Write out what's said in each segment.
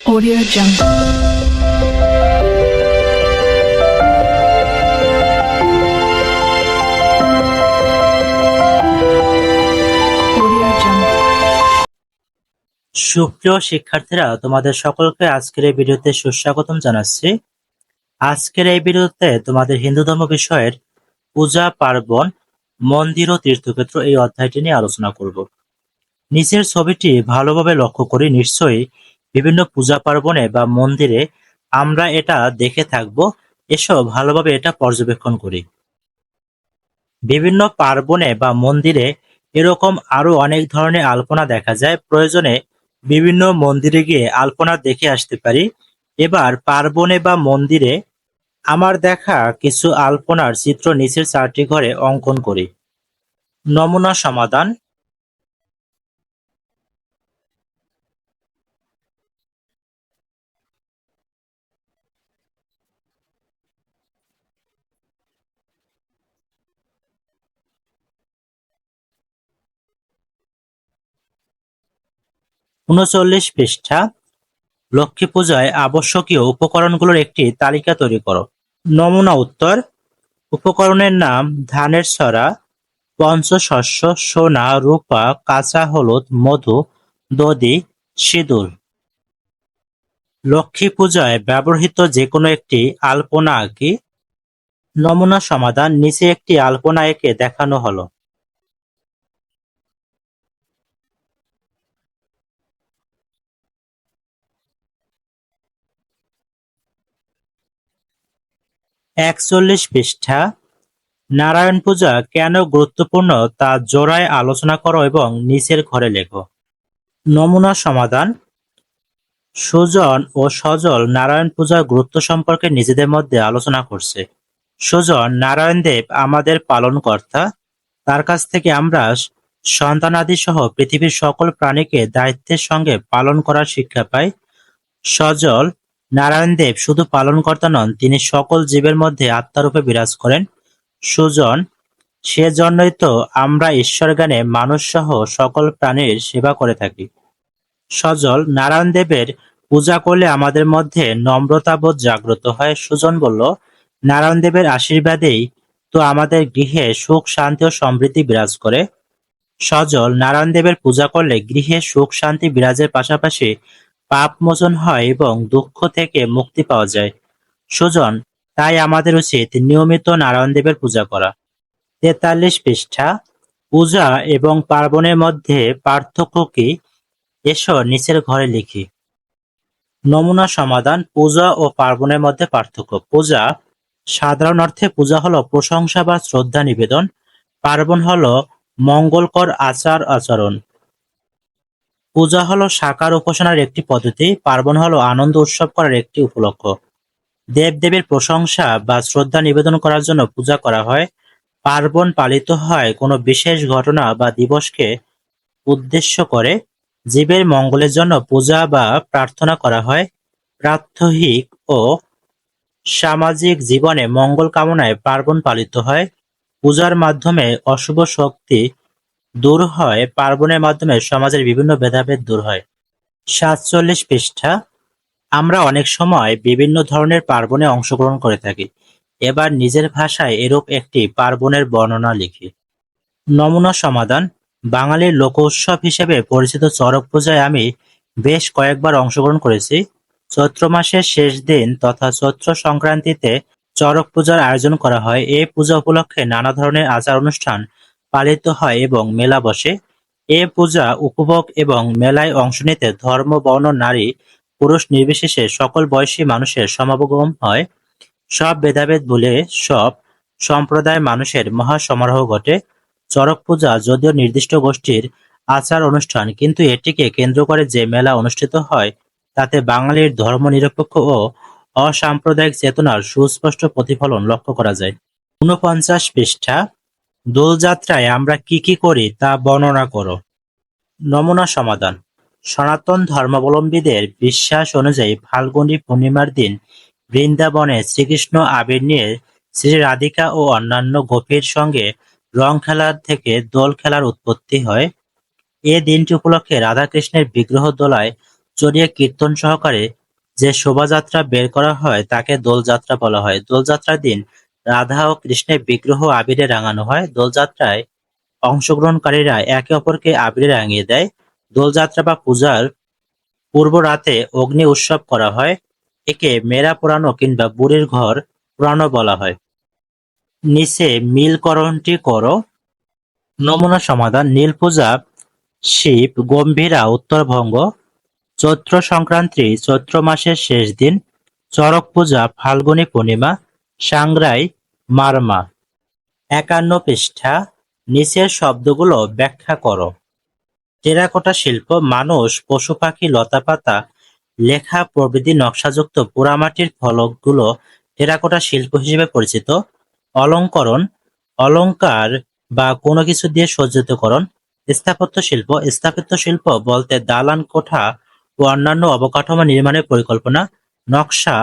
Audio Jungle. সুপ্রিয় শিক্ষার্থীরা, তোমাদের সকলকে আজকের এই ভিডিওতে সুস্বাগতম জানাচ্ছি। আজকের এই ভিডিওতে তোমাদের হিন্দু ধর্ম বিষয়ের পূজা, পার্বণ, মন্দির ও তীর্থক্ষেত্র এই অধ্যায়টি নিয়ে আলোচনা করব। নিচের ছবিটি ভালোভাবে লক্ষ্য করি নিশ্চয়ই বিভিন্ন পূজা পার্বণে বা মন্দিরে আমরা এটা দেখে থাকব। এসো ভালোভাবে এটা পর্যবেক্ষণ করি। বিভিন্ন পার্বণে বা মন্দিরে এরকম আরও অনেক ধরনের আলপনা দেখা যায়। প্রয়োজনে বিভিন্ন মন্দিরে গিয়ে আলপনা দেখে আসতে পারি। এবার পার্বণে বা মন্দিরে আমার দেখা কিছু আলপনার চিত্র নিচের চারটি ঘরে অঙ্কন করি। নমুনা সমাধান। উনচল্লিশ পৃষ্ঠা। লক্ষ্মী পূজায় আবশ্যকীয় উপকরণগুলোর একটি তালিকা তৈরি করো। নমুনা উত্তর। উপকরণের নাম ধানের ছড়া, পঞ্চশস্য, সোনা, রূপা, কাঁচা হলুদ, মধু, দধি, সিঁদুর। লক্ষ্মী পূজায় ব্যবহৃত যে কোনো একটি আলপনা আঁকি। নমুনা সমাধান নিচে একটি আলপনা এঁকে দেখানো হলো। একচল্লিশ পৃষ্ঠা। নারায়ণ পূজা কেন গুরুত্বপূর্ণ তা জোড়ায় আলোচনা করো এবং নিচের ঘরে লেখো। নমুনা সমাধান। সুজন ও সজল নারায়ণ পূজার গুরুত্ব সম্পর্কে নিজেদের মধ্যে আলোচনা করছে। সুজন, নারায়ণ দেব আমাদের পালনকর্তা। তার কাছ থেকে আমরা সন্তানাদি সহ পৃথিবীর সকল প্রাণীকে দায়িত্বের সঙ্গে পালন করার শিক্ষা পাই। সজল নারায়ণ দেব শুধু পালনকর্তা নন, তিনি সকল জীবের মধ্যে আত্মারূপে বিরাজ করেন। সুজন সেজন্যই তো আমরা ঈশ্বর জ্ঞানে মানুষ সহ সকল প্রাণীর সেবা করে থাকি। সজল, নারায়ণ দেবের পূজা করলে আমাদের মধ্যে নম্রতাবোধ জাগ্রত হয়। সুজন বলল, নারায়ণ দেবের আশীর্বাদেই তো আমাদের গৃহে সুখ, শান্তি ও সমৃদ্ধি বিরাজ করে। সজল, নারায়ণ দেবের পূজা করলে গৃহে সুখ, শান্তি বিরাজের পাশাপাশি পাপ মোচন হয় এবং দুঃখ থেকে মুক্তি পাওয়া যায়। সুজন, তাই আমাদের উচিত নিয়মিত নারায়ণ দেবের পূজা করা। তেতাল্লিশ পৃষ্ঠা। পূজা এবং পার্বণের মধ্যে পার্থক্য কি? এসো নিচের ঘরে লিখি। নমুনা সমাধান, পূজা ও পার্বণের মধ্যে পার্থক্য। পূজা সাধারণ অর্থে পূজা হলো প্রশংসা বা শ্রদ্ধা নিবেদন। পার্বণ হলো মঙ্গলকর আচার আচরণ পূজা হলো সাকার উপাসনার একটি পদ্ধতি, পার্বণ হলো আনন্দ উৎসব করার একটি উপলক্ষ। দেবদেবীর প্রশংসা বা শ্রদ্ধা নিবেদন করার জন্য পূজা করা হয়। পার্বণ পালিত হয় কোনো বিশেষ ঘটনা বা দিবসকে উদ্দেশ্য করে। জীবের মঙ্গলের জন্য পূজা বা প্রার্থনা করা হয়। প্রাত্যহিক ও সামাজিক জীবনে মঙ্গল কামনায় পার্বণ পালিত হয়। পূজার মাধ্যমে অশুভ শক্তি দূর হয়, পার্বণের মাধ্যমে সমাজের বিভিন্ন ভেদাভেদ দূর হয়। সাতচল্লিশ পৃষ্ঠা, আমরা অনেক সময় বিভিন্ন ধরনের পার্বণে অংশগ্রহণ করে থাকি। এবার নিজের ভাষায় এরূপ একটি পার্বণের বর্ণনা লিখি। নমুনা সমাধান, বাঙালির লোক উৎসব হিসেবে পরিচিত চড়ক পূজায় আমি বেশ কয়েকবার অংশগ্রহণ করেছি। চৈত্র মাসের শেষ দিন তথা চৈত্র সংক্রান্তিতে চড়ক পূজার আয়োজন করা হয়। এই পূজা উপলক্ষে নানা ধরনের আচার অনুষ্ঠান পালিত হয় এবং মেলা বসে। এ পূজা উপভোগ এবং মেলায় অংশ নিতে ধর্ম, বর্ণ, নারী, পুরুষ নির্বিশেষে সকল বয়সী মানুষের সমাগম হয়। সব ভেদাভেদ ভুলে সব সম্প্রদায় মানুষের মহা সমারোহ ঘটে। চড়ক পূজা যদিও নির্দিষ্ট গোষ্ঠীর আচার অনুষ্ঠান, কিন্তু এটিকে কেন্দ্র করে যে মেলা অনুষ্ঠিত হয়, তাতে বাঙালির ধর্মনিরপেক্ষ ও অসাম্প্রদায়িক চেতনার সুস্পষ্ট প্রতিফলন লক্ষ্য করা যায়। ঊনপঞ্চাশ পৃষ্ঠা দোলযাত্রায় আমরা কি কি করি তা বর্ণনা করো। নমুনা সমাধান। সনাতন ধর্মাবলম্বীদের বিশ্বাস অনুযায়ী ফাল্গুনী পূর্ণিমার দিন বৃন্দাবনে শ্রীকৃষ্ণ আবির নিয়ে শ্রী রাধিকা ও অন্যান্য গোপীর সঙ্গে রং খেলার থেকে দোল খেলার উৎপত্তি হয়। এ দিনটি উপলক্ষে রাধাকৃষ্ণের বিগ্রহ দোলায় চড়িয়ে কীর্তন সহকারে যে শোভাযাত্রা বের করা হয় তাকে দোলযাত্রা বলা হয়। দোলযাত্রার দিন রাধা ও কৃষ্ণের বিগ্রহ আবিরে রাঙানো হয়। দোলযাত্রায় অংশগ্রহণকারীরা একে অপরকে আবিরে রাঙিয়ে দেয়। দোলযাত্রা বা পূজার পূর্ব রাতে অগ্নি উৎসব করা হয়। একে মেরা পোড়ানো কিংবা বুড়ির ঘর পোড়ানো বলা হয়। নিচে মিলকরণটি করো। নমুনা সমাধান নীল পূজা শিব, গম্ভীরা উত্তরবঙ্গ চৈত্র সংক্রান্তি, চৈত্র মাসের শেষ দিন, চড়ক পূজা, ফাল্গুনী পূর্ণিমা সাংগ্রাই, মারমা। একান্ন পৃষ্ঠা, নিচের শব্দগুলো ব্যাখ্যা করো। টেরাকোটা শিল্প, মানুষ, পশু পাখি, লতাপাতা, লেখা প্রভৃতি, নকশাযুক্ত পোড়ামাটির ফলকগুলো টেরাকোটা শিল্প হিসেবে পরিচিত। অলঙ্করণ অলংকার বা কোনো কিছু দিয়ে সজ্জিতকরণ, স্থাপত্য শিল্প স্থাপত্য শিল্প বলতে দালান, কোঠা ও অন্যান্য অবকাঠামো নির্মাণের পরিকল্পনা, নকশা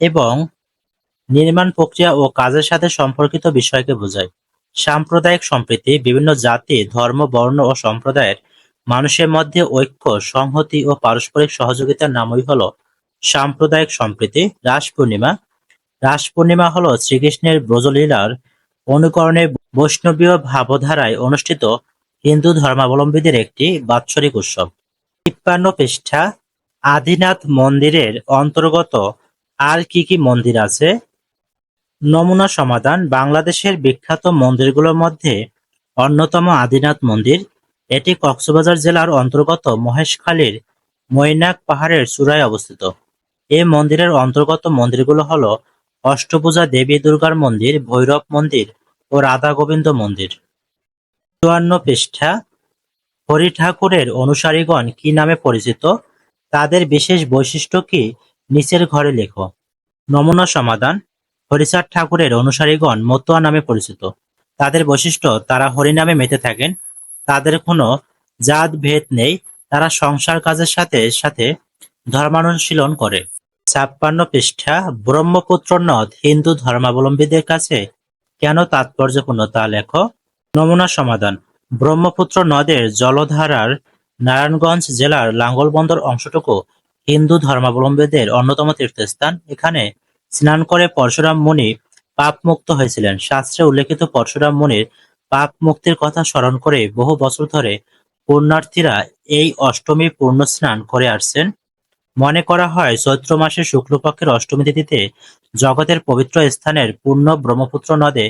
এবং নির্মাণ প্রক্রিয়া ও কাজের সাথে সম্পর্কিত বিষয়কে বোঝায়। সাম্প্রদায়িক সম্প্রীতি, বিভিন্ন জাতি, ধর্ম, বর্ণ ও সম্প্রদায়ের মানুষের মধ্যে ঐক্য, সংহতি ও পারস্পরিক সহযোগিতার নামই হলো সাম্প্রদায়িক সম্প্রীতি। রাস পূর্ণিমা। রাস পূর্ণিমা হলো শ্রীকৃষ্ণের ব্রজলীলার অনুকরণে বৈষ্ণবীয় ভাবধারায় অনুষ্ঠিত হিন্দু ধর্মাবলম্বীদের একটি বাৎসরিক উৎসব। তিপ্পান্ন পৃষ্ঠা। আদিনাথ মন্দিরের অন্তর্গত আর কি কি মন্দির আছে? নমুনা সমাধান বাংলাদেশের বিখ্যাত মন্দিরগুলোর মধ্যে অন্যতম আদিনাথ মন্দির। এটি কক্সবাজার জেলার অন্তর্গত মহেশখালীর মৈনাক পাহাড়ের চূড়ায় অবস্থিত। এই মন্দিরের অন্তর্গত মন্দিরগুলো হল অষ্টপূজা দেবী দুর্গার মন্দির, ভৈরব মন্দির ও রাধা গোবিন্দ মন্দির। চুয়ান্ন পৃষ্ঠা। হরি ঠাকুরের অনুসারীগণ কি নামে পরিচিত? তাদের বিশেষ বৈশিষ্ট্য কি? নিচের ঘরে লেখো। নমুনা সমাধান। হরিচাঁদ ঠাকুরের অনুসারীগণ মতুয়া নামে পরিচিত। তাদের বৈশিষ্ট্য, তারা হরিনামে মেতে থাকেন। তাদের কোনো জাত ভেদ নেই। তারা সংসার কাজের সাথে সাথে ধর্মানুশীলন করে। ছাপ্পান্ন পৃষ্ঠা, ব্রহ্মপুত্র নদ, হিন্দু ধর্মাবলম্বীদের কাছে কেন তাৎপর্যপূর্ণ তা লেখ? নমুনা সমাধান। ব্রহ্মপুত্র নদের জলধারার নারায়ণগঞ্জ জেলার লাঙ্গলবন্দর অংশটুকু হিন্দু ধর্মাবলম্বীদের অন্যতম তীর্থস্থান। এখানে স্নান করে পরশুরাম মুনি পাপ মুক্ত হয়েছিলেন। শাস্ত্রে উল্লেখিত পরশুরাম মুনির পাপ মুক্তির কথা স্মরণ করে বহু বছর ধরে পুণ্যার্থীরা এই অষ্টমী পূর্ণ স্নান করে আসছেন। মনে করা হয়, চৈত্র মাসের শুক্লপক্ষের অষ্টমী তিথিতে জগতের পবিত্র স্থানের পূর্ণ ব্রহ্মপুত্র নদে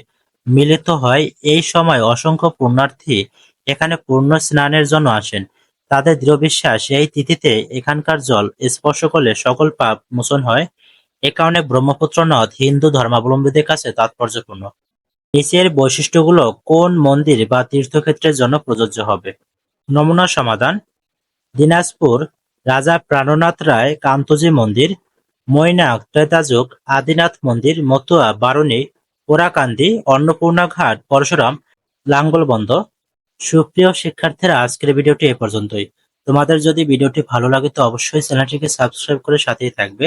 মিলিত হয়। এই সময় অসংখ্য পুণ্যার্থী এখানে পূর্ণ স্নানের জন্য আসেন। তাদের দৃঢ় বিশ্বাস, এই তিথিতে এখানকার জল স্পর্শ করলে সকল পাপ মোচন হয়। এ কারণে ব্রহ্মপুত্র নদ হিন্দু ধর্মাবলম্বীদের কাছে তাৎপর্যপূর্ণ। নিচের বৈশিষ্ট্যগুলো কোন মন্দির বা তীর্থক্ষেত্রের জন্য প্রযোজ্য হবে? নমুনা সমাধান। দিনাজপুর, রাজা প্রাণনাথ রায়, কান্তজি মন্দির মৈনাক ত্রেতাযুগ, আদিনাথ মন্দির, মতুয়া, বারুণী পোড়াকান্দি অন্নপূর্ণা ঘাট, পরশুরাম লাঙ্গলবন্দ সুপ্রিয় শিক্ষার্থীরা, আজকের ভিডিওটি এ পর্যন্তই। তোমাদের যদি ভিডিওটি ভালো লাগে তো অবশ্যই চ্যানেলটিকে সাবস্ক্রাইব করে সাথেই থাকবে।